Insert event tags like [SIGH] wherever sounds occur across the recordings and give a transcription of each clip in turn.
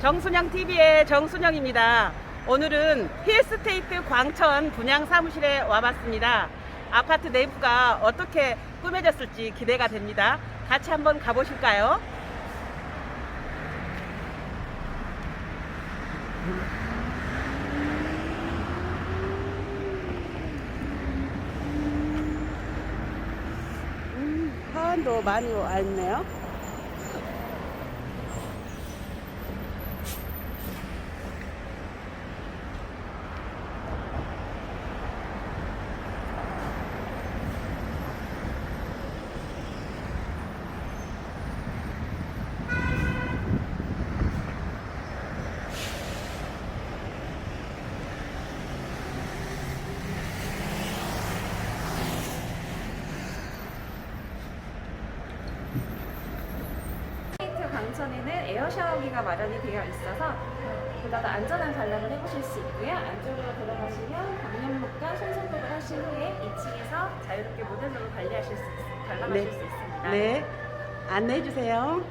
정순영 TV의 정순영입니다. 오늘은 힐스테이트 광천 분양 사무실에 와봤습니다. 아파트 내부가 어떻게 꾸며졌을지 기대가 됩니다. 같이 한번 가보실까요? 음, 사원도 많이 와 있네요. 광천에는 에어 샤워기가 마련이 되어 있어서 보다 더 안전한 관람을 해보실 수 있고요. 안쪽으로 들어가시면 방역목과 손소독을 하신 후에 2층에서 자유롭게 모델로로 관리하실 수 있, 관람하실 네. 수 있습니다. 네, 안내해 주세요.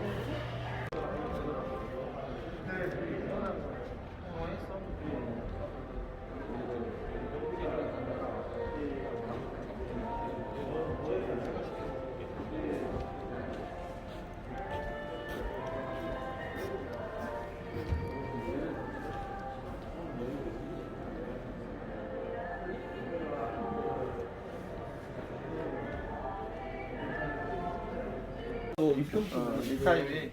어, 이 타입이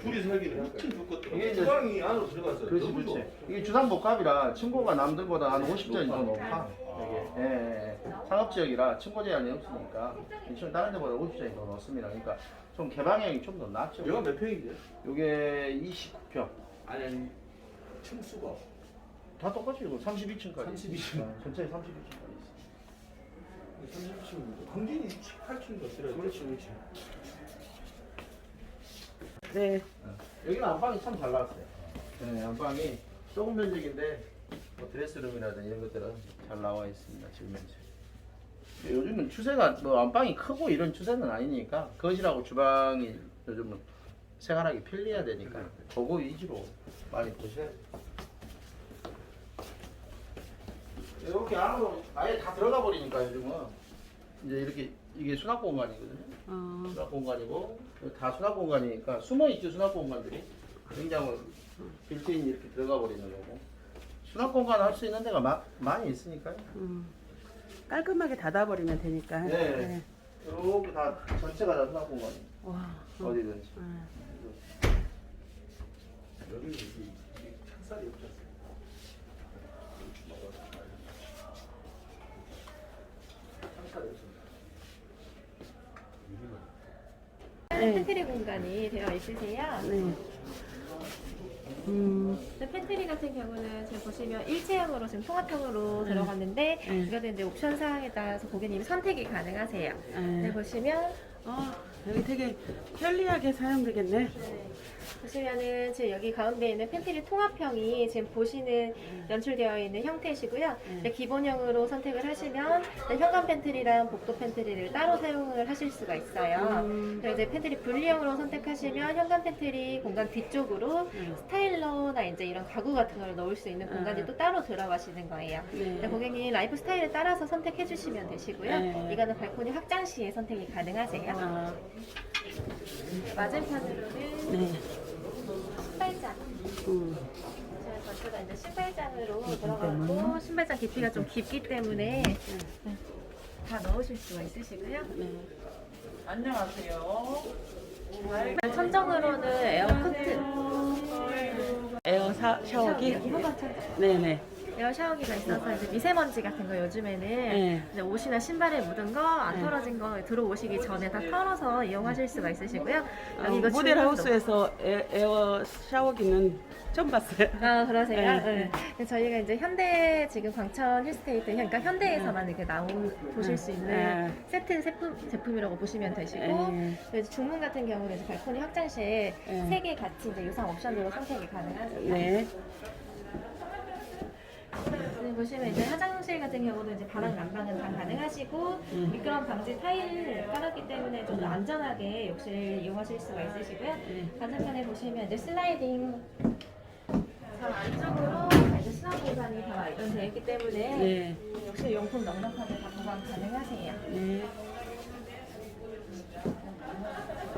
줄이 살기는 엄청 좋거든. 이게 이제- 주방이 안으로 들어갔어요. 그렇지 너무 좋아. 그렇지 이게 주상복합이라 층고가 남들보다 한 50점 이상 높아 이게 예, 예, 예. 상업지역이라 층고 제한이 없으니까 이쪽 다른 데보다 50점 더 높습니다 그러니까 좀 개방형이 좀 더 낫죠 여가 몇 평인데? 요게 29평 아니 아니 층수가 다 똑같이 이거 32층까지 32층. 전체에 32층까지 있어 30층. 강진이 8층인가 들어. 그렇지 그렇지 네, 여기는 안방이 참 잘 나왔어요. 네, 안방이 조금 면적인데 뭐 드레스룸이라든지 이런 것들은 잘 나와 있습니다 지금 현재 요즘은 추세가 뭐 안방이 크고 이런 추세는 아니니까 거실하고 주방이 요즘은 생활하기 편리해야 되니까 그거 위주로 많이 보셔야 돼요. 이렇게 안으로 아예 다 들어가 버리니까 요즘은 이제 이렇게 이게 수납 공간이거든요 어, 수납 공간이고 다 수납 공간이니까 숨어 있죠 수납 공간들이 굉장히 빌트인 이렇게 들어가 버리는 거고 수납 공간 할 수 있는 데가 마, 많이 있으니까요. 음, 깔끔하게 닫아버리면 되니까. 네. 이렇게 다 전체가 다 수납 공간이 와, 어디든지. 음. 여기는 이게 이게 창살이 없잖아. 창살이 없습니다. 네. 팬트리 공간이 되어 있으세요. 네. 음, 근데 팬트리 같은 경우는 지금 보시면 일체형으로 지금 통합형으로 들어갔는데 네. 이거는 이제 옵션 사항에 따라서 고객님이 선택이 가능하세요. 네, 네. 보시면 어, 여기 되게 편리하게 사용되겠네. 네. 보시면은 지금 여기 가운데 있는 팬트리 통합형이 지금 보시는 연출되어 있는 형태시고요. 네. 이제 기본형으로 선택을 하시면 현관 팬트리랑 복도 팬트리를 따로 사용을 하실 수가 있어요. 음, 그리고 이제 팬트리 분리형으로 선택하시면 현관 팬트리 공간 뒤쪽으로 네. 스타일러나 이제 이런 가구 같은 걸 넣을 수 있는 공간이 아. 또 따로 들어가시는 거예요. 네. 근데 고객님 라이프 스타일에 따라서 선택해 주시면 되시고요. 네. 이거는 발코니 확장 시에 선택이 가능하세요. 아, 맞은편으로는 네. 신발장. 음, 전체가 이제 신발장으로 들어가고 신발장 깊이가 좀 깊기 때문에 네, 다 넣으실 수가 있으시고요. 네. 천정으로는 에어 커튼, 에어 사, 샤워기? 천정. 네네. 에어 샤워기가 있어서 이제 미세먼지 같은 거 요즘에는 네. 이제 옷이나 신발에 묻은 거안 네. 털어진 거 들어오시기 전에 다 털어서 이용하실 수가 있으시고요. 어, 여기 이거 모델 주문도- 하우스에서 에, 에어 샤워기는 처음 봤어요. [LAUGHS] 아 그러세요? 네. 네. 그래서 저희가 이제 현대 지금 광천 힐스테이트 그러니까 현대에서만 이렇게 나온 보실 수 있는 네. 세트 제품 제품이라고 보시면 되시고 네. 이제 중문 같은 경우는 이제 발코니 확장 시에 네. 세 개 같이 이제 유상 옵션으로 선택이 가능하세요. 네. 보시면 이제 화장실 같은 경우도 이제 바람 난방은 다 가능하시고 음. 미끄럼 방지 타일 깔았기 때문에 좀 더 안전하게 욕실 이용하실 수가 있으시고요. 네. 반대편에 보시면 이제 슬라이딩 저 안쪽으로 이제 수납 공간이 다 마련되어 있기 때문에 네. 욕실 용품 넉넉하게 다 보관 가능하세요. 네.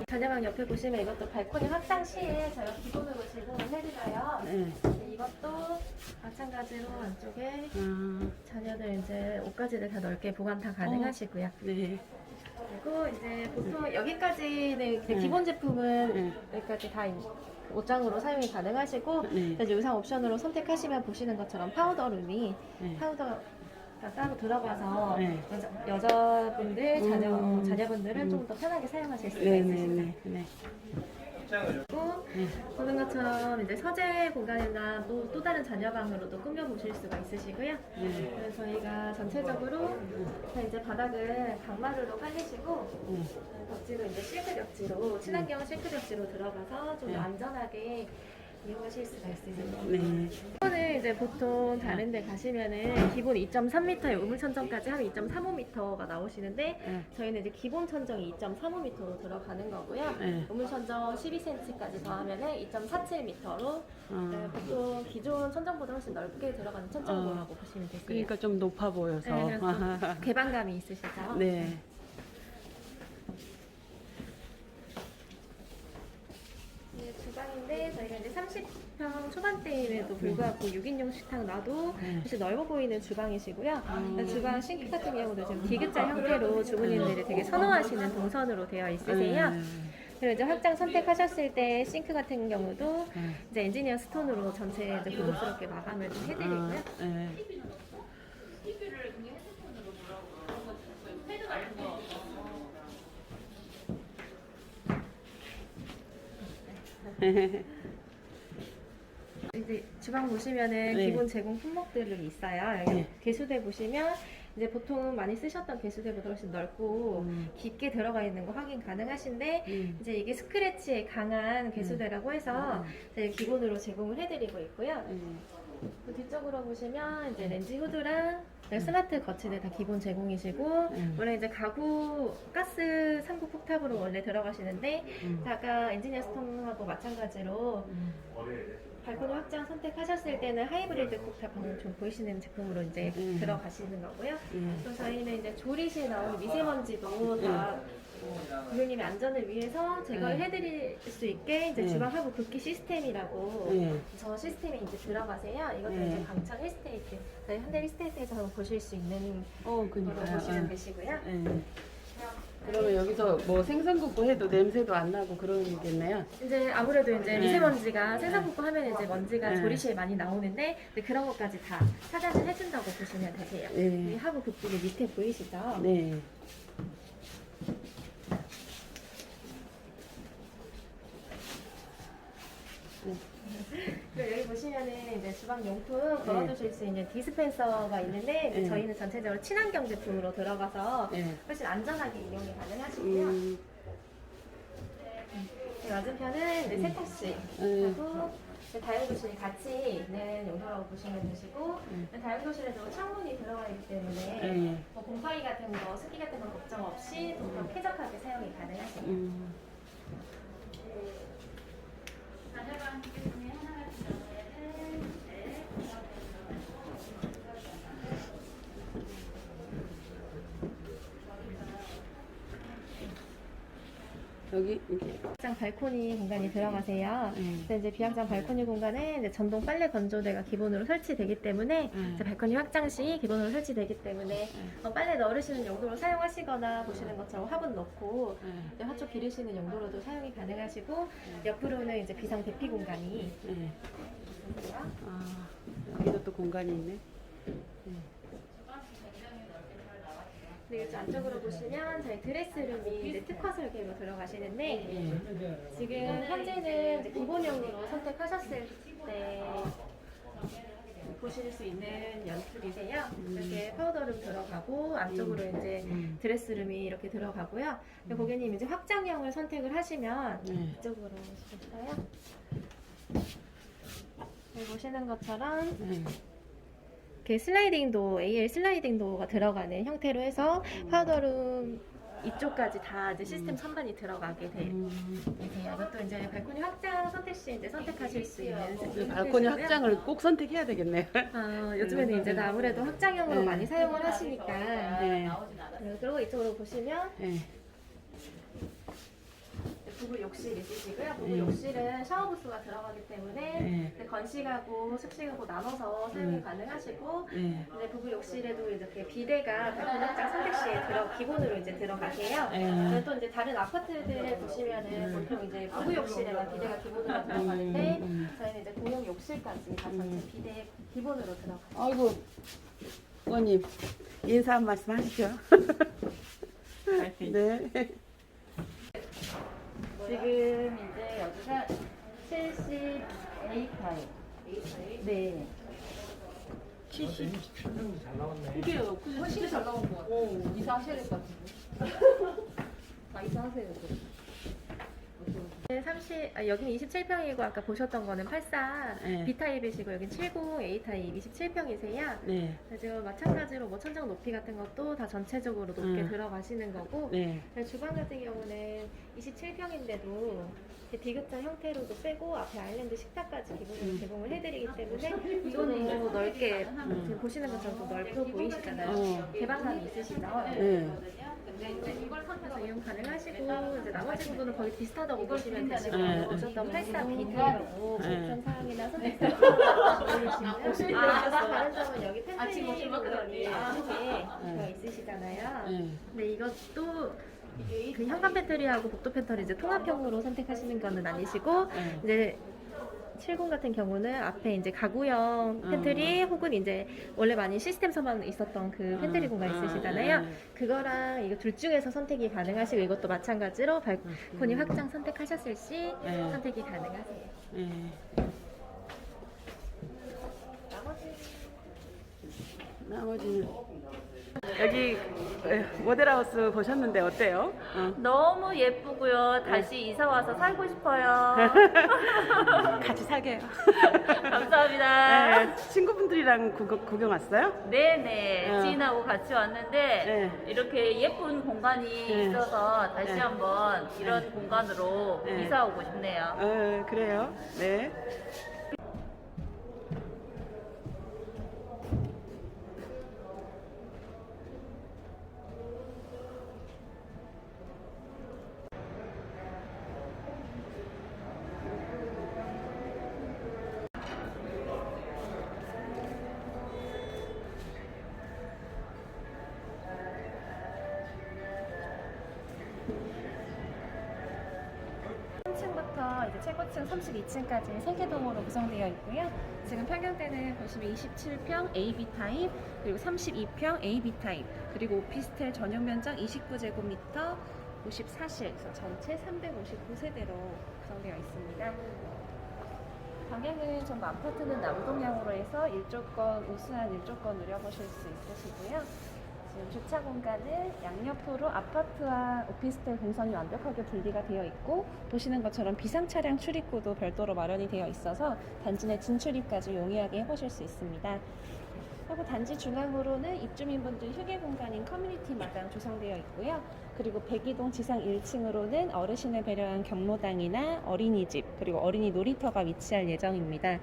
자녀방 옆에 보시면 이것도 발코니 확장 시에 저희가 기본으로 제공을 해드려요. 네. 이것도 마찬가지로 안쪽에 아, 자녀들 이제 옷가지를 다 넓게 보관 다 가능하시고요. 네. 그리고 이제 보통 여기까지는 이제 네. 기본 제품은 네. 여기까지 다 옷장으로 사용이 가능하시고 네. 이제 의상 옵션으로 선택하시면 보시는 것처럼 파우더룸이 네. 파우더가 따로 들어가서 네. 여자, 여자분들 자녀 음. 자녀분들은 음. 좀더 편하게 사용하실 수가 네, 있으시고 네, 네, 네. 보는 것처럼 이제 서재 공간이나 또, 또 다른 자녀방으로도 꾸며 보실 수가 있으시고요. 네. 그래서 저희가 전체적으로 다 이제 바닥을 강마루로 깔리시고 네. 벽지로 이제 실크 벽지로 친환경 실크 벽지로 들어가서 좀더 네. 안전하게 이용하실 수가 있으세요. 네. 이거는 이제 보통 다른 데 가시면은 기본 2.3m에 우물 천정까지 하면 2.35m가 나오시는데 네. 저희는 이제 기본 천정이 2.35m로 들어가는 거고요. 네. 우물 천정 12cm까지 더하면은 2.47m로 아, 보통 기존 천정보다 훨씬 넓게 들어가는 천정고라고 보시면 되세요. 그러니까 좀 높아 보여서. 네, 그래서 좀 [LAUGHS] 개방감이 있으시죠? 네. 네, 주방인데 저희가 이제 30평 초반대임에도 불구하고 6인용 식탁 놔도 네. 사실 넓어 보이는 주방이시고요. 음. 주방 싱크 같은 경우도 지금 디귿자 형태로 주부님들이 되게 선호하시는 동선으로 되어 있으세요. 네. 그리고 이제 확장 선택하셨을 때 싱크 같은 경우도 네. 이제 엔지니어 스톤으로 전체 이제 고급스럽게 마감을 좀 해드리고요. [LAUGHS] 이제 주방 보시면은 네. 기본 제공 품목들이 있어요. 여기 네. 개수대 보시면 이제 보통 많이 쓰셨던 개수대보다 훨씬 넓고 음. 깊게 들어가 있는 거 확인 가능하신데 음. 이제 이게 스크래치에 강한 개수대라고 해서 저희 기본으로 제공을 해드리고 있고요. 음. 그 뒤쪽으로 보시면 이제 렌즈 후드랑 스마트 거치대 다 기본 제공이시고 음. 원래 이제 가구 가스 3구 폭탑으로 원래 들어가시는데 음. 아까 엔지니어 스톤하고 마찬가지로 음. 발코니 확장 선택하셨을 때는 하이브리드 폭탑 방금 좀 보이시는 제품으로 이제 음. 들어가시는 거고요. 예. 또 저희는 이제 조리실 나오는 미세먼지도 다 고객님의 안전을 위해서 제거를 네. 해드릴 수 있게 이제 네. 주방 하부 급기 시스템이라고 예. 저 시스템에 이제 들어가세요. 이것도 네. 이제 강천 힐스테이트 저희 현대 힐스테이트에서 한번 보실 수 있는 어, 거로 그니까요. 보시면 되시고요. 예. 그러면 여기서 뭐 생선 굽고 해도 냄새도 안 나고 그러겠네요. 이제 아무래도 이제 네. 미세먼지가 생선 굽고 하면 이제 먼지가 네. 조리실에 많이 나오는데 이제 그런 것까지 다 차단을 해준다고 보시면 되세요. 이 네. 하부 급기를 밑에 보이시죠? 네. 그리고 여기 보시면은 이제 주방 용품 걸어두실 수 있는 디스펜서가 있는데 이제 네. 저희는 전체적으로 친환경 제품으로 들어가서 예. 훨씬 안전하게 이용이 가능하시고요. 음. 네, 맞은편은 이제 세탁실 예. 하고 이제 다용도실이 같이 있는 용도라고 보시면 되시고 음. 다용도실에도 창문이 들어가 있기 때문에 예. 뭐 곰팡이 같은 거, 습기 같은 거 걱정 없이 좀더 쾌적하게 사용이 가능하세요. 음. 여기 이게 비확장 발코니 공간이 들어가세요. 네. 그래서 이제 비확장 발코니 공간에 이제 전동 빨래 건조대가 기본으로 설치되기 때문에 네. 이제 발코니 확장 시 기본으로 설치되기 때문에 어, 빨래 넣으시는 용도로 사용하시거나 보시는 것처럼 화분 넣고 예. 이제 화초 기르시는 용도로도 사용이 가능하시고 옆으로는 이제 비상 대피 공간이 예. 있으세요. 아, 여기도 또 공간이 있네. 그 이제 안쪽으로 보시면 저희 드레스룸이 이제 특화 설계로 들어가시는데 예. 지금 현재는 이제 기본형으로 선택하셨을 때 보실 수 있는 연출이세요. 이렇게 파우더룸 들어가고 안쪽으로 이제 음. 드레스룸이 이렇게 들어가고요. 고객님 이제 확장형을 선택을 하시면 예. 이쪽으로 오실까요? 여기 보시는 것처럼 예. 이렇게 슬라이딩 도 AL 슬라이딩 도가 들어가는 형태로 해서 파우더룸 이쪽까지 다 이제 시스템 선반이 들어가게 돼 음, 있어요. 이것도 이제 발코니 확장 선택 시 이제 선택하실 수 있는 그 발코니 형태고요. 확장을 꼭 선택해야 되겠네요. 아, 요즘에는 이제 아무래도 확장형으로 네. 많이 사용을 하시니까 네. 네, 그리고 이쪽으로 보시면 네. 부부 욕실 있으시고요. 부부 네. 욕실은 샤워 부스가 들어가기 때문에 네. 이제 건식하고 숙식하고 나눠서 사용이 음. 가능하시고 네. 이제 부부 욕실에도 이렇게 비대가 발코니 확장 선택 시에 들어 기본으로 이제 들어가세요. 네. 그리고 또 이제 다른 아파트들 보시면은 보통 이제 부부 욕실에만 비대가 기본으로 들어가는데. 저희는 이제 공용 욕실까지 다 전체 음. 비대 기본으로 들어가요. 아이고, 의원님 인사 한 말씀 하시죠. 네. 지금 이제 여기가 70A 타입. 네. 70. 설명도 잘 나왔네. 그게요. 그 훨씬 잘 나온 것 같아요. 이사하셔야 될 것 같은데. 다 이사하세요. 30, 아, 여기는 27평이고 아까 보셨던 거는 84 네. B 타입이시고 여긴 70 A 타입 27평이세요. 네. 지금 마찬가지로 뭐 천장 높이 같은 것도 다 전체적으로 높게 음. 들어가시는 거고 네. 주방 같은 경우는 27평인데도 디귿자 형태로도 빼고 앞에 아일랜드 식탁까지 기본으로 제공을 해드리기 때문에 이거는 넓게 지금 보시는 것처럼 좀 넓어 보이시잖아요. 어. 개방감이 있으시죠? 네. 근데 이제 이걸 선택해서 이용 가능하시고 이제 나머지 부분은 거의 비슷하다고 보시면 되시고 네. 보셨던 84 B타입하고 네. 불편 사항이나 선택사항 보이시면 아, 다른 점은 여기 팬트리 부분이 이렇게 있으시잖아요. 네. 근데 이것도 그 현관 팬트리하고 복도 팬트리 이제 통합형으로 선택하시는 거는 아니시고 네. 이제 70 같은 경우는 앞에 이제 가구형 음. 팬트리 혹은 이제 원래 많이 시스템서만 있었던 그 팬트리 공간 있으시잖아요. 네. 그거랑 이거 둘 중에서 선택이 가능하시고 이것도 마찬가지로 발코니 확장 선택하셨을 시 음. 네. 선택이 가능하세요. 네. 나머지 나머지는 여기 에, 모델하우스 보셨는데 어때요? 어. 너무 예쁘고요. 다시 이사 와서 살고 싶어요. [LAUGHS] 같이 살게요. 감사합니다. 네, 친구분들이랑 구경, 구경 왔어요? 네네. 어. 지인하고 같이 왔는데 네. 이렇게 예쁜 공간이 네. 있어서 다시 네. 한번 이런 공간으로 네. 이사 오고 싶네요. 어, 그래요. 네. 1층 32층까지 3개동으로 구성되어 있고요. 지금 평형대는 보시면 27평 AB 타입, 그리고 32평 AB 타입, 그리고 오피스텔 전용 면적 29제곱미터, 54실, 전체 359세대로 구성되어 있습니다. 방향은 전부 아파트는 남동향으로 해서 일조권, 우수한 일조권 누려보실 수 있으시고요. 지금 주차 공간은 양옆으로 아파트와 오피스텔 동선이 완벽하게 분리가 되어 있고 보시는 것처럼 비상 차량 출입구도 별도로 마련이 되어 있어서 단지 내 진출입까지 용이하게 해보실 수 있습니다. 하고 단지 중앙으로는 입주민분들 휴게 공간인 커뮤니티 마당 조성되어 있고요. 그리고 백이동 지상 1층으로는 어르신을 배려한 경로당이나 어린이집 그리고 어린이 놀이터가 위치할 예정입니다.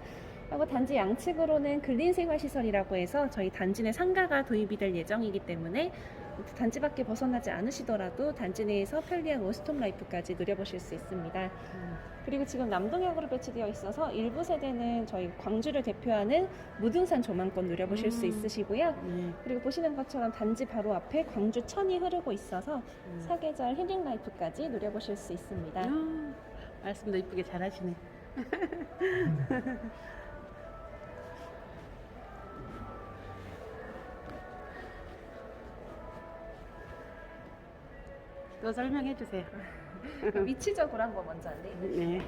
하고 단지 양측으로는 근린생활시설이라고 해서 저희 단지 내 상가가 도입이 될 예정이기 때문에 단지 밖에 벗어나지 않으시더라도 단지 내에서 편리한 원스톱 라이프까지 누려보실 수 있습니다. 그리고 지금 남동역으로 배치되어 있어서 일부 세대는 저희 광주를 대표하는 무등산 조망권 누려보실 수 음. 있으시고요. 네. 그리고 보시는 것처럼 단지 바로 앞에 광주 천이 흐르고 있어서 사계절 힐링 라이프까지 누려보실 수 있습니다. 아, 말씀도 이쁘게 잘하시네. 또 설명해 주세요. 위치적으로 한번 먼저 안내해 네.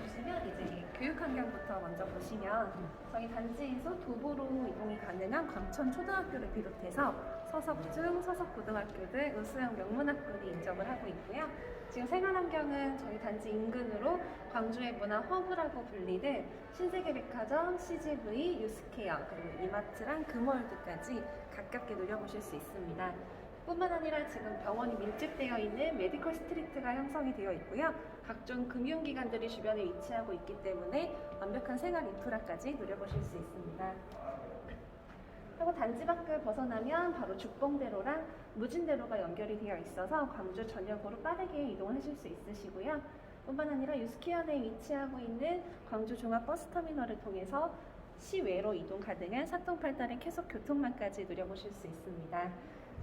보시면 이제 교육 환경부터 먼저 보시면 저희 단지에서 도보로 이동이 가능한 광천 초등학교를 비롯해서 서석중, 서석고등학교 등 우수형 명문학군이 인정을 하고 있고요. 지금 생활환경은 저희 단지 인근으로 광주의 문화 허브라고 불리는 신세계백화점, CGV, 유스케어, 그리고 이마트랑 금월드까지 가깝게 누려보실 수 있습니다. 뿐만 아니라 지금 병원이 밀집되어 있는 메디컬 스트리트가 형성이 되어 있고요. 각종 금융기관들이 주변에 위치하고 있기 때문에 완벽한 생활 인프라까지 누려보실 수 있습니다. 그리고 단지 밖을 벗어나면 바로 죽봉대로랑 무진대로가 연결이 되어 있어서 광주 전역으로 빠르게 이동을 하실 수 있으시고요. 뿐만 아니라 유스케어 내에 위치하고 있는 광주 종합버스터미널을 통해서 시외로 이동 가능한 사통팔달의 계속 교통망까지 누려보실 수 있습니다.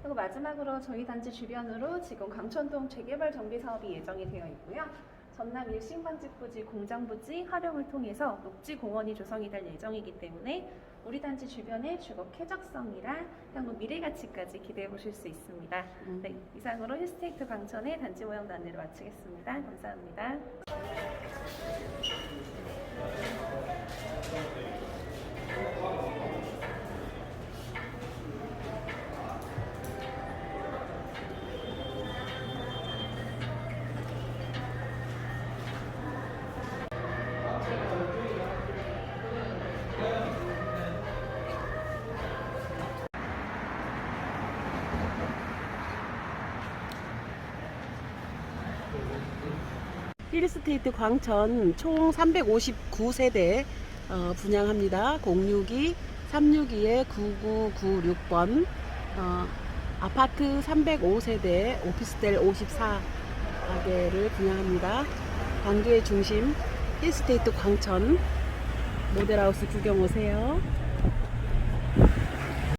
그리고 마지막으로 저희 단지 주변으로 지금 강천동 재개발 정비 사업이 예정이 되어 있고요. 전남 일신방직부지 공장부지 활용을 통해서 녹지공원이 조성이 될 예정이기 때문에 우리 단지 주변의 주거 쾌적성이랑 향후 미래 가치까지 기대해 보실 수 있습니다. 네, 이상으로 힐스테이트 광천의 단지 모형 안내를 마치겠습니다. 감사합니다. 힐스테이트 광천 총 359세대 어, 분양합니다. 062 362에 9996번 어, 아파트 305세대 오피스텔 54개를 분양합니다. 광주의 중심 힐스테이트 광천 모델하우스 구경 오세요.